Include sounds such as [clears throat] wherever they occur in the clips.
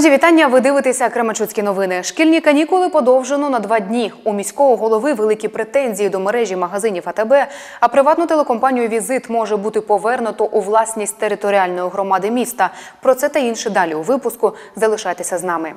Мої вітання. Ви дивитеся Кременчуцькі новини. Шкільні канікули подовжено на два дні. У міського голови великі претензії до мережі магазинів АТБ, а приватну телекомпанію Візит може бути повернуто у власність територіальної громади міста. Про це та інше далі у випуску. Залишайтеся з нами.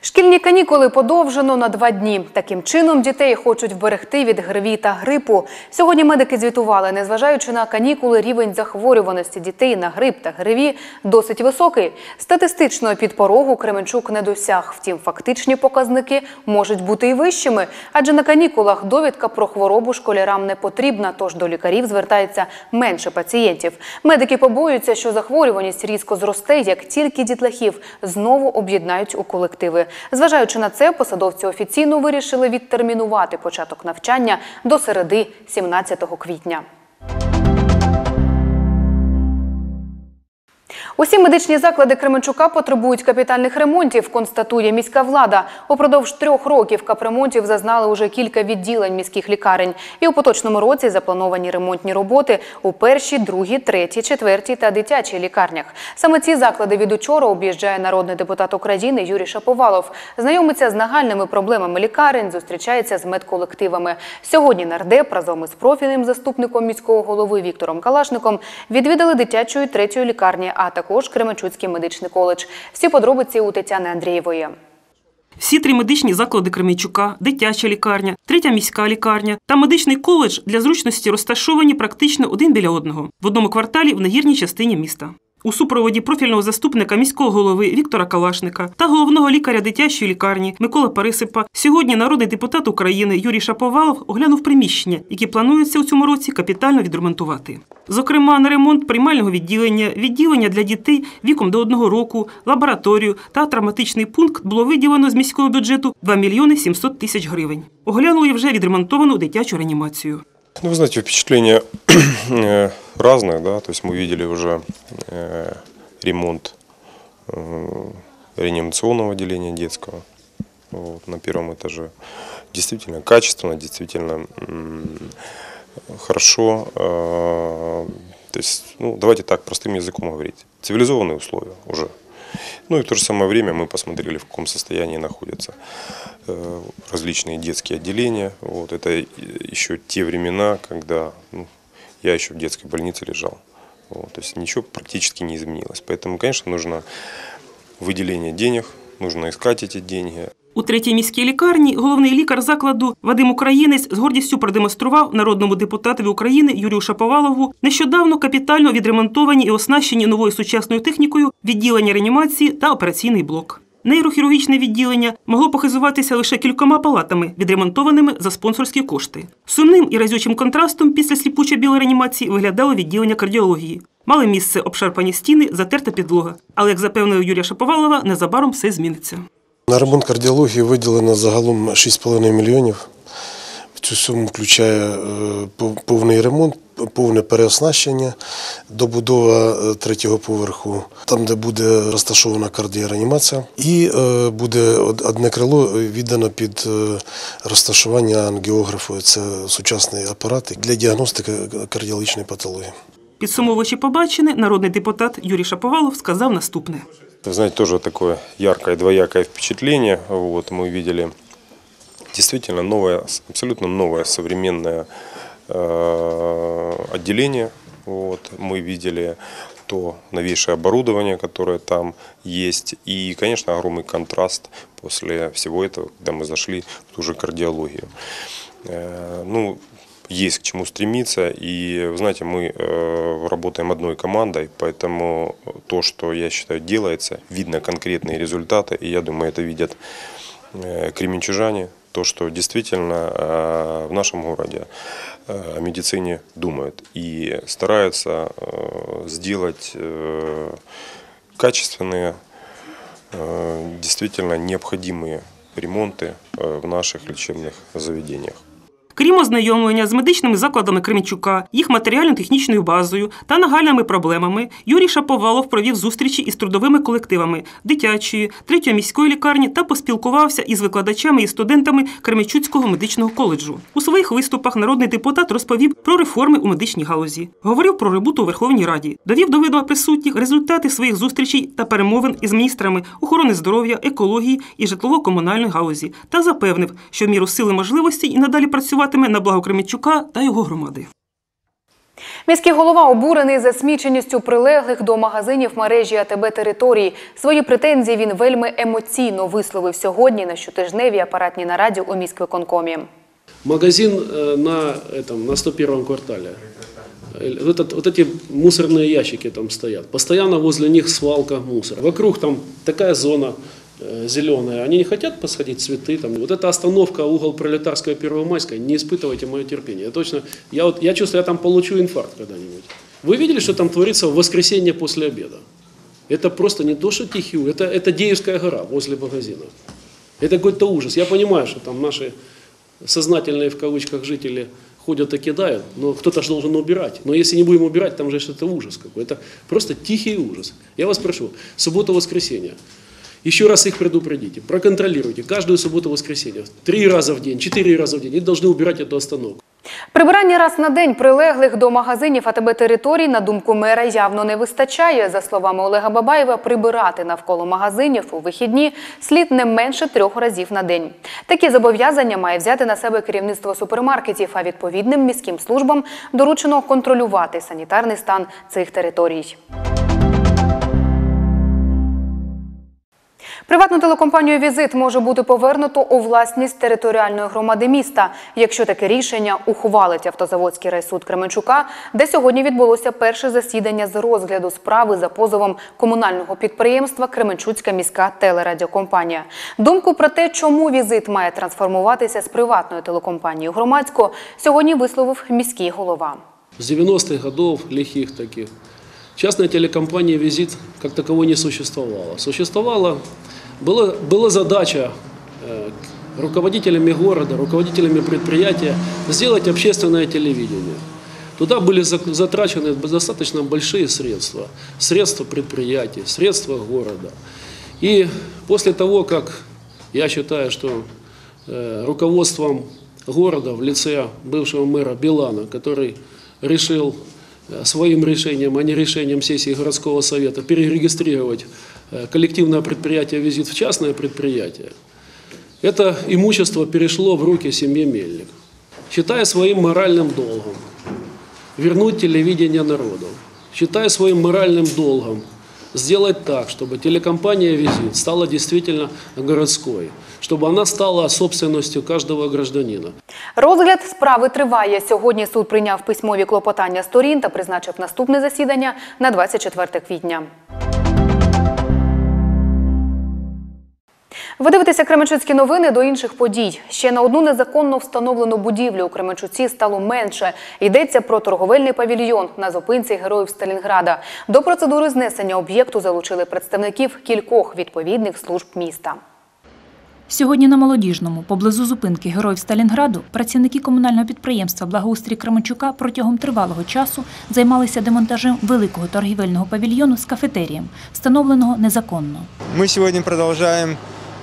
Шкільні канікули подовжено на два дні. Таким чином дітей хочуть вберегти від гриві та грипу. Сьогодні медики звітували, незважаючи на канікули, рівень захворюваності дітей на грип та гриві досить високий. Статистично під порогу Кременчук не досяг. Втім, фактичні показники можуть бути і вищими, адже на канікулах довідка про хворобу школярам не потрібна, тож до лікарів звертається менше пацієнтів. Медики побоюються, що захворюваність різко зросте, як тільки дітлахів знову об'єднають у колективи. Зважаючи на це, посадовці офіційно вирішили відтермінувати початок навчання до середи 17 квітня. Усі медичні заклади Кременчука потребують капітальних ремонтів, констатує міська влада. Упродовж трьох років капремонтів зазнали уже кілька відділень міських лікарень. І у поточному році заплановані ремонтні роботи у першій, другій, третій, четвертій та дитячій лікарнях. Саме ці заклади від учора об'їжджає народний депутат України Юрій Шаповалов. Знайомиться з нагальними проблемами лікарень, зустрічається з медколективами. Сьогодні нардеп разом із профільним заступником міського голови Віктором Калашником відвідали дитячу і третю лікарні, а також Кременчуцький медичний коледж. Всі подробиці у Тетяни Андрієвої. Всі три медичні заклади Кременчука, дитяча лікарня, третя міська лікарня та медичний коледж для зручності розташовані практично один біля одного в одному кварталі в нагірній частині міста. У супроводі профільного заступника міського голови Віктора Калашника та головного лікаря дитячої лікарні Микола Парисипа сьогодні народний депутат України Юрій Шаповалов оглянув приміщення, які планується у цьому році капітально відремонтувати. Зокрема, на ремонт приймального відділення, відділення для дітей віком до одного року, лабораторію та травматичний пункт було виділено з міського бюджету 2 мільйони 700 тисяч гривень. Оглянули вже відремонтовану дитячу реанімацію. Ну, вы знаете, впечатления [clears throat] э, разные, да, то есть мы видели уже э, ремонт э, реанимационного отделения детского вот, на первом этаже. Действительно качественно, действительно м, хорошо. э, То есть, ну, давайте так, простым языком говорить. Цивилизованные условия уже. Ну и в то же самое время мы посмотрели, в каком состоянии находятся э, различные детские отделения. Вот, это и- еще те времена, когда ну, я еще в детской больнице лежал. Вот, то есть ничего практически не изменилось. Поэтому, конечно, нужно выделение денег, нужно искать эти деньги. У третій міській лікарні головний лікар закладу Вадим Українець з гордістю продемонстрував народному депутатові України Юрію Шаповалову нещодавно капітально відремонтовані і оснащені новою сучасною технікою відділення реанімації та операційний блок. Нейрохірургічне відділення могло похизуватися лише кількома палатами, відремонтованими за спонсорські кошти. Сумним і разючим контрастом після сліпучо білої реанімації виглядало відділення кардіології. Мали місце обшарпані стіни, затерта підлога. Але, як запевнив Юрія Шаповалова, незабаром все зміниться. На ремонт кардіології виділено загалом 6,5 мільйонів. В цю суму включає е, повний ремонт, повне переоснащення, добудова е, третього поверху, там, де буде розташована кардіореанімація. І е, буде одне крило віддано під розташування ангіографу. Це сучасний апарат для діагностики кардіологічної патології. Підсумовуючи побачене, народний депутат Юрій Шаповалов сказав наступне. Вы знаете, тоже такое яркое, двоякое впечатление. Вот, мы видели действительно новое, абсолютно новое современное э, отделение. Вот, мы видели то новейшее оборудование, которое там есть. И, конечно, огромный контраст после всего этого, когда мы зашли в ту же кардиологию. Э, Ну, есть к чему стремиться. И, знаете, мы э, работаем одной командой, поэтому то, что, я считаю, делается, видно конкретные результаты. И я думаю, это видят э, кременчужане, то, что действительно э, в нашем городе э, о медицине думают и стараются сделать качественные, действительно необходимые ремонты в наших лечебных заведениях. Крім ознайомлення з медичними закладами Кременчука, їх матеріально-технічною базою та нагальними проблемами, Юрій Шаповалов провів зустрічі із трудовими колективами дитячої, третьої міської лікарні та поспілкувався із викладачами і студентами Кременчуцького медичного коледжу. У своїх виступах народний депутат розповів про реформи у медичній галузі, говорив про роботу у Верховній Раді, довів до відома присутніх результати своїх зустрічей та перемовин із міністрами охорони здоров'я, екології і житлово-комунальної галузі та запевнив, що в міру сили можливості і надалі працюватиме на благо Кременчука та його громади. Міський голова обурений засміченістю прилеглих до магазинів мережі АТБ територій. Свої претензії він вельми емоційно висловив сьогодні на щотижневій апаратній нараді у міськвиконкомі. Магазин э, на, этом, на 101 квартале. Э, Вот, этот- вот эти мусорные ящики там стоят. Постоянно возле них свалка мусора. Вокруг там такая зона зеленая. Они не хотят посадить цветы. Там. Вот эта остановка, угол Пролетарская, Первомайская, не испытывайте мое терпение. Я точно, я, вот, я чувствую, я там получу инфаркт когда-нибудь. Вы видели, что там творится в воскресенье после обеда? Это просто не то, что Тихий, это, это Деевская гора возле магазина. Это какой-то ужас. Я понимаю, что там наши сознательные в кавычках жители ходят и кидают, но кто-то же должен убирать. Но если не будем убирать, там же это ужас какой. Это просто тихий ужас. Я вас прошу, суббота-воскресенье. Еще раз их предупредите, проконтролируйте каждую субботу-воскресенье. Три раза в день, четыре раза в день. И должны убирать эту остановку. Прибирання раз на день прилеглих до магазинів АТБ територій, на думку мера, явно не вистачає. За словами Олега Бабаєва, прибирати навколо магазинів у вихідні слід не менше трьох разів на день. Такі зобов'язання має взяти на себе керівництво супермаркетів, а відповідним міським службам доручено контролювати санітарний стан цих територій. Приватну телекомпанію Візит може бути повернуто у власність територіальної громади міста, якщо таке рішення ухвалить автозаводський райсуд Кременчука, де сьогодні відбулося перше засідання з розгляду справи за позовом комунального підприємства Кременчуцька міська телерадіокомпанія. Думку про те, чому візит має трансформуватися з приватної телекомпанії у сьогодні висловив міський голова. С 90-х годов, лихих таких, частная телекомпания «Визит» как таковой не существовало. Существовала, была, была задача э, руководителями города, руководителями предприятия сделать общественное телевидение. Туда были затрачены достаточно большие средства. Средства предприятий, средства города. И после того, как я считаю, что э, руководством города в лице бывшего мэра Билана, который решил э, своим решением, а не решением сессии городского совета, перерегистрировать коллективное предприятие «Визит» в частное предприятие, это имущество перешло в руки семьи Мельник. Считая своим моральным долгом вернуть телевидение народу, считая своим моральным долгом сделать так, чтобы телекомпания «Визит» стала действительно городской, чтобы она стала собственностью каждого гражданина. Розгляд справи триває. Сьогодні суд прийняв письмові клопотання сторін та призначив наступне засідання на 24 квітня. Ви дивитеся Кременчуцькі новини до інших подій. Ще на одну незаконно встановлену будівлю у Кременчуці стало менше. Йдеться про торговельний павільйон на зупинці героїв Сталінграда. До процедури знесення об'єкту залучили представників кількох відповідних служб міста. Сьогодні на Молодіжному, поблизу зупинки Героїв Сталінграду, працівники комунального підприємства Благоустрій Кременчука протягом тривалого часу займалися демонтажем великого торгівельного павільйону з кафетерієм, встановленого незаконно. Мы сегодня продолжаем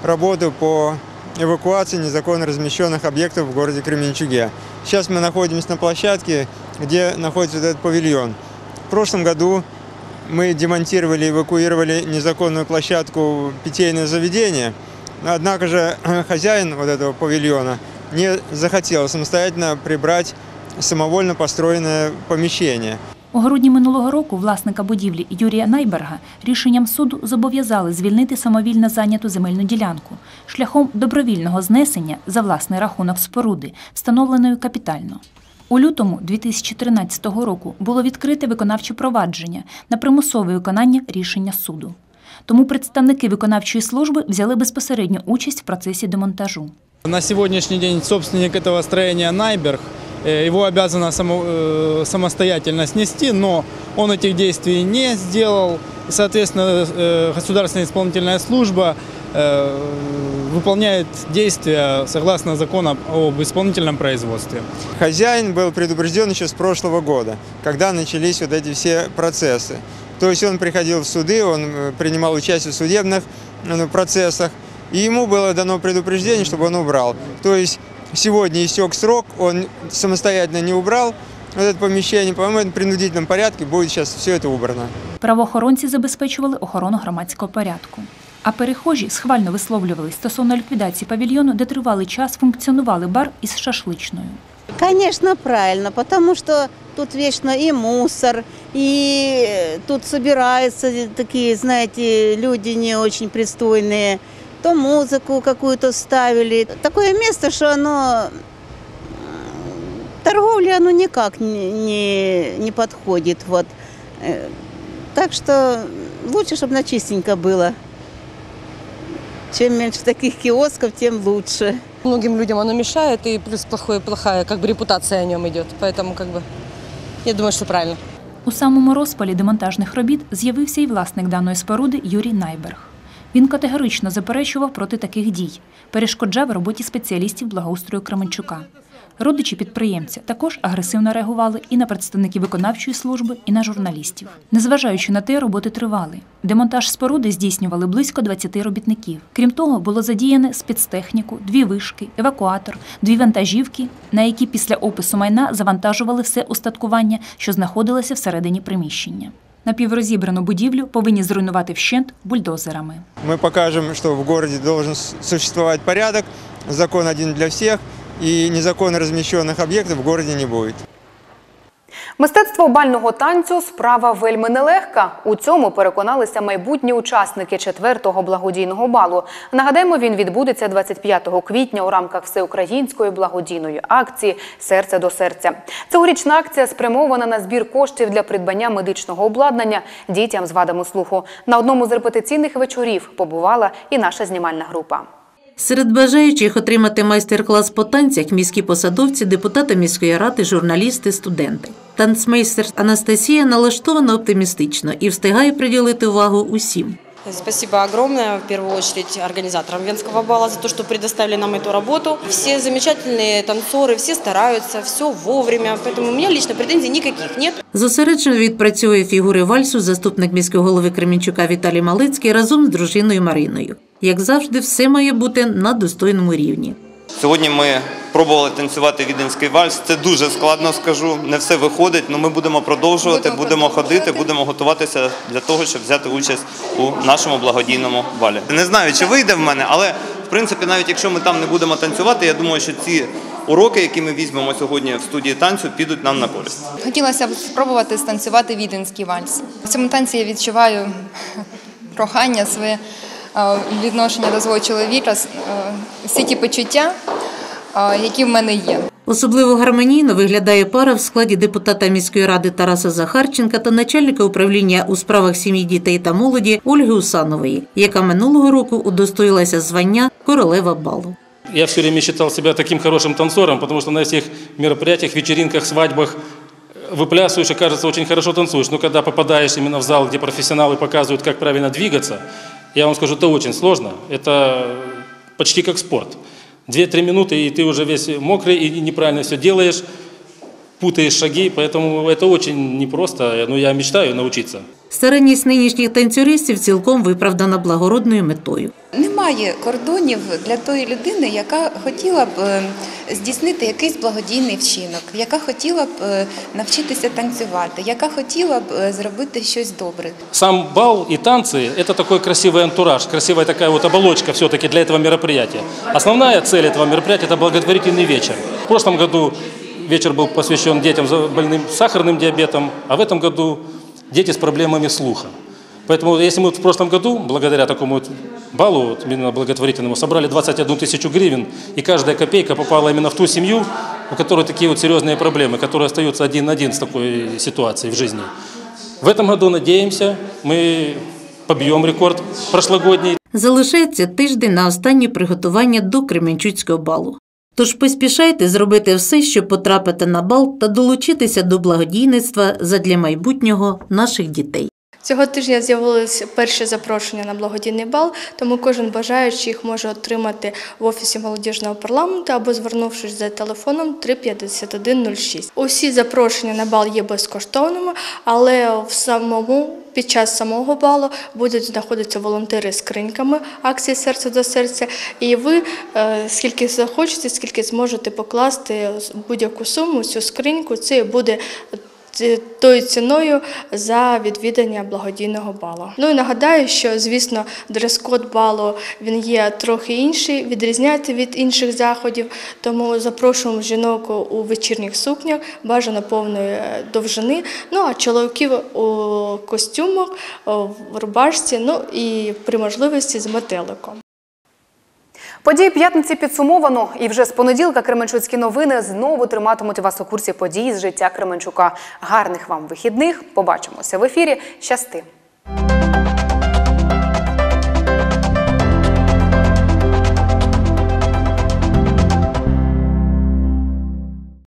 работу по эвакуации незаконно размещенных объектов в городе Кременчуге. Сейчас мы находимся на площадке, где находится этот павильон. В прошлом году мы демонтировали, эвакуировали незаконную площадку питейное заведение. Однако же [clears throat] хозяин вот этого павильона не захотел самостоятельно прибрать самовольно построенное помещение. У грудні минулого року власника будівлі Юрія Найберга рішенням суду зобов'язали звільнити самовільно зайняту земельну ділянку шляхом добровільного знесення за власний рахунок споруди, встановленої капітально. У лютому 2013 року було відкрите виконавче провадження на примусове виконання рішення суду. Тому представники виконавчої служби взяли безпосередню участь в процесі демонтажу. На сегодняшний день собственник этого строения Найберг, его обязано само- э, самостоятельно снести, но он этих действий не сделал. И, соответственно, э, государственная исполнительная служба э, выполняет действия согласно закону об исполнительном производстве. Хозяин был предупрежден еще с прошлого года, когда начались вот эти все процессы. То есть он приходил в суды, он э, принимал участие в судебных ну, процессах, и ему было дано предупреждение, чтобы он убрал. То есть сегодня истек срок, он самостоятельно не убрал вот это помещение, по-моему, в принудительном порядке будет сейчас все это убрано. Правоохоронці забезпечували охорону громадського порядку. А перехожі схвально висловлювались стосовно ліквідації павільйону, де тривалий час функціонували бар із шашличною. Конечно, правильно, потому что тут вечно и мусор, и тут собираются такие, знаете, люди не очень пристойные, то музыку какую-то ставили. Такое место, что оно м, торговля, оно никак не, не, не подходит. Вот. Э, Так что лучше, чтобы на чистенько было. Чем меньше таких киосков, тем лучше. Многим людям оно мешает, и плюс плохое, плохая как бы репутация о нем идет. Поэтому как бы я думаю, что правильно. У самому розпалі демонтажних робіт з'явився і власник даної споруди Юрій Найберг. Він категорично заперечував проти таких дій, перешкоджав роботі спеціалістів благоустрою Кременчука. Родичі підприємця також агресивно реагували і на представників виконавчої служби, і на журналістів. Незважаючи на те, роботи тривали. Демонтаж споруди здійснювали близько 20 робітників. Крім того, було задіяне спецтехніку, дві вишки, евакуатор, дві вантажівки, на які після опису майна завантажували все устаткування, що знаходилося всередині приміщення. Напіврозібрану будівлю повинні зруйнувати вщент бульдозерами. Мы покажем, что в городе должен с- существовать порядок, закон один для всех, и незаконно размещенных объектов в городе не будет. Мистецтво бального танцю справа вельми нелегка. У цьому переконалися майбутні учасники четвертого благодійного балу. Нагадаємо, він відбудеться 25 квітня у рамках всеукраїнської благодійної акції Серце до серця. Цьогорічна акція спрямована на збір коштів для придбання медичного обладнання дітям з вадами слуху. На одному з репетиційних вечорів побувала і наша знімальна група. Серед бажаючих отримати майстер-клас по танцях міські посадовці, депутати міської ради, журналісти, студенти. Танцмейстер Анастасія налаштована оптимістично і встигає приділити увагу усім. Спасибо огромное, в первую очередь, организаторам Венского бала за то, что предоставили нам эту работу. Все замечательные танцоры, все стараются, все вовремя, поэтому у меня лично претензий никаких нет. Зосереджено відпрацьовує фігури вальсу заступник міського голови Кременчука Віталій Малицький разом з дружиною Мариною. Як завжди, все має бути на достойному рівні. Сьогодні ми пробували танцювати віденський вальс. Це дуже складно, скажу. Не все виходить, але ми будемо продовжувати, будемо ходити, будемо готуватися для того, щоб взяти участь у нашому благодійному балі. Не знаю, чи вийде в мене, але в принципі, навіть якщо ми там не будемо танцювати, я думаю, що ці уроки, які ми візьмемо сьогодні в студії танцю, підуть нам на користь. Хотілося б спробувати станцювати віденський вальс. В цьому танці я відчуваю прохання, своє е, відношення до свого чоловіка, е, всі ті почуття, які в мене є. Особливо гармонійно виглядає пара в складі депутата міської ради Тараса Захарченка та начальника управління у справах сім'ї, дітей та молоді Ольги Усанової, яка минулого року удостоїлася звання королева балу. Я все время считал себя таким хорошим танцором, потому что на всех мероприятиях, вечеринках, свадьбах э, выплясываешь и, кажется, очень хорошо танцуешь. Но когда попадаешь именно в зал, где профессионалы показывают, как правильно двигаться, я вам скажу, это очень сложно. Это почти как спорт. Две-три минуты, и ты уже весь мокрый и неправильно все делаешь, путаешь шаги, поэтому это очень непросто, но я мечтаю научиться. Старанність нинішніх танцюристів цілком виправдана благородною метою. Немає кордонів для тої людини, яка хотіла б е, здійснити якийсь благодійний вчинок, яка хотіла б е, навчитися танцювати, яка хотіла б е, зробити щось добре. Сам бал и танцы – это такой красивый антураж, красивая такая вот оболочка все-таки для этого мероприятия. Основная цель этого мероприятия – это благотворительный вечер. В прошлом году вечер был посвящен детям за- больным сахарным диабетом, а в этом году дети с проблемами слуха. Поэтому если мы в прошлом году, благодаря такому вот балу, вот именно благотворительному, собрали 21 тысячу гривен, и каждая копейка попала именно в ту семью, у которой такие вот серьезные проблемы, которые остаются один на один с такой ситуацией в жизни. В этом году, надеемся, мы побьем рекорд прошлогодний. Залишається тиждень на останні приготування до Кременчуцького балу. Тож поспішайте зробити все, щоб потрапити на бал та долучитися до благодійництва задля майбутнього наших дітей. Цього тижня з'явилось перше запрошення на благодійний бал, тому кожен бажаючий їх може отримати в офісі молодіжного парламенту або звернувшись за телефоном 35106. Усі запрошення на бал є безкоштовними, але в самому під час самого балу будуть знаходитися волонтери з скриньками акції серце до серця, і ви е, скільки захочете, скільки зможете покласти будь-яку суму цю скриньку, це буде тою ціною за відвідання благодійного балу. Ну і нагадаю, що звісно дрес-код балу він є трохи інший, відрізняється від інших заходів. Тому запрошуємо жінок у вечірніх сукнях, бажано повної е, довжини. Ну а чоловіків у костюмах, в рубашці, ну і при можливості з метеликом. Події п'ятниці підсумовано, і вже з понеділка Кременчуцькі новини знову триматимуть вас у курсі подій з життя Кременчука. Гарних вам вихідних. Побачимося в ефірі. Щасти!